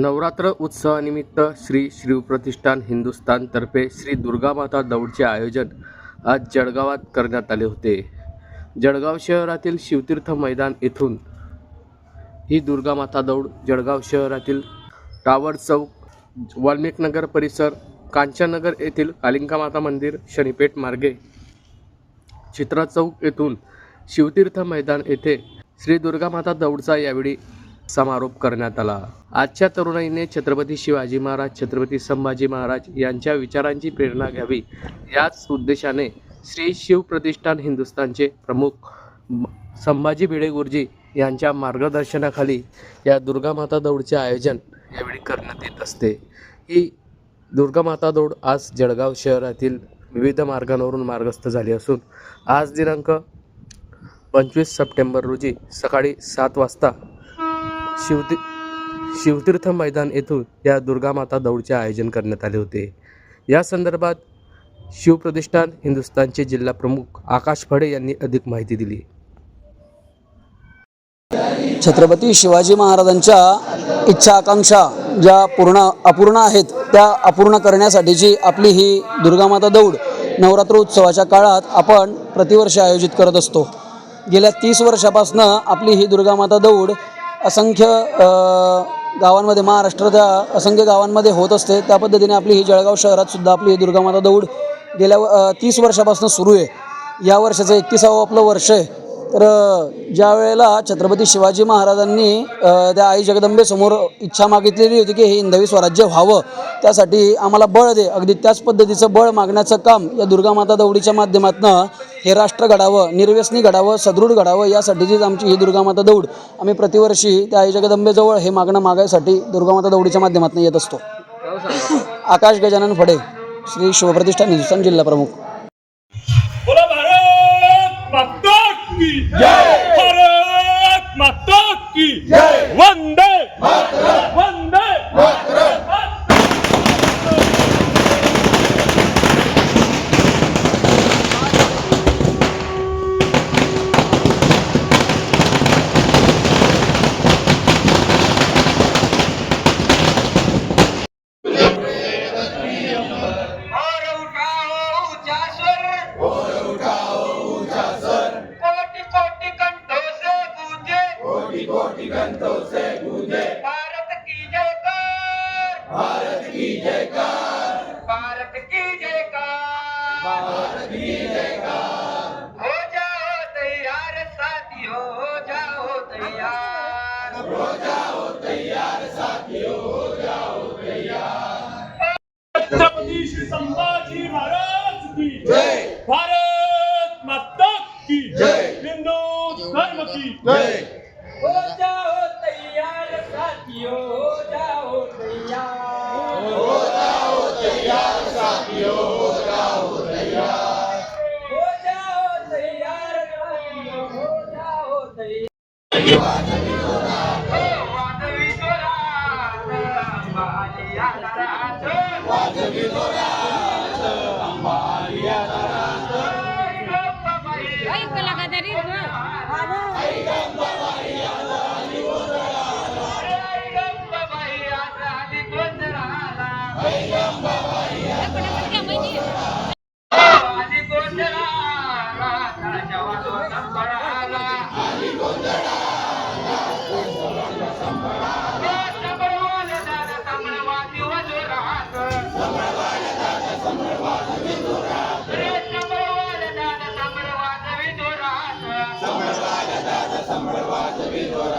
नवरात्र उत्सवानिमित्त श्री शिवप्रतिष्ठान हिंदुस्थानतर्फे श्री दुर्गामाता दौडचे आयोजन आज जळगावात करण्यात आले होते. जळगाव शहरातील शिवतीर्थ मैदान येथून ही दुर्गामाता दौड जळगाव शहरातील टावर चौक वाल्मिकनगर परिसर कांचननगर येथील कालिंकामाता मंदिर शनीपेठ मार्गे चित्रा चौक येथून शिवतीर्थ मैदान येथे श्री दुर्गामाता दौडचा यावेळी समारोप करण्यात आला. आजच्या तरुणाईने छत्रपती शिवाजी महाराज छत्रपती संभाजी महाराज यांच्या विचारांची प्रेरणा घ्यावी याच उद्देशाने श्री शिवप्रतिष्ठान हिंदुस्थानचे प्रमुख संभाजी भिडे गुरुजी यांच्या मार्गदर्शनाखाली या दुर्गामाता दौडचे आयोजन यावेळी करण्यात येत असते. ही दुर्गामाता दौड आज जळगाव शहरातील विविध मार्गांवरून मार्गस्थ झाली असून आज दिनांक पंचवीस सप्टेंबर रोजी सकाळी सात वाजता शिवती शिवतीर्थ मैदान येथून या दुर्गामाता दौडचे आयोजन करण्यात आले होते. या संदर्भात शिवप्रतिष्ठान हिंदुस्थानचे जिल्हा प्रमुख आकाश फडे यांनी अधिक माहिती दिली. छत्रपती शिवाजी महाराजांच्या इच्छा आकांक्षा ज्या पूर्ण अपूर्ण आहेत त्या अपूर्ण करण्यासाठीची आपली ही दुर्गामाता दौड नवरात्र उत्सवाच्या काळात आपण प्रतिवर्ष आयोजित करत असतो. गेल्या तीस वर्षापासनं आपली ही दुर्गामाता दौड असंख्य गावांमध्ये महाराष्ट्राच्या असंख्य गावांमध्ये होत असते. त्या पद्धतीने आपली ही जळगाव शहरात सुद्धा आपली ही दुर्गामाता दौड गेल्या तीस वर्षापासून सुरू आहे. या वर्षाचं एकतीसावं आपलं वर्ष आहे. तर ज्या वेळेला छत्रपती शिवाजी महाराजांनी त्या आई जगदंबेसमोर इच्छा मागितलेली होती की हे हिंदवी स्वराज्य व्हावं त्यासाठी आम्हाला बळ दे. अगदी त्याच पद्धतीचं बळ मागण्याचं काम या दुर्गामाता दौडीच्या माध्यमातून हे राष्ट्र घडावं निर्व्यसनी घडावं सदृढ घडावं यासाठीचीच आमची ही दुर्गामाता दौड आम्ही प्रतिवर्षी त्या आई जगदंबेजवळ हे मागणं मागायसाठी दुर्गामाता दौडीच्या माध्यमातून येत असतो. आकाश गजानन फडे श्री शिवप्रतिष्ठान हिंदुस्थान जिल्हा प्रमुख. की जय जयकार। भारत की जयकार। भारत की जयकार। हो जाओ तैयार साथियों हो जाओ तैयार। हो जाओ तैयार साथियों हो जाओ तैयार। छत्रपती श्री संभाजी महाराज की जय। भारत माता की जय। हिंदू धर्म की जय। हो जाओ तैयार साथियों Yeah. ಸಂಬಳವಾಸವಿರೋರ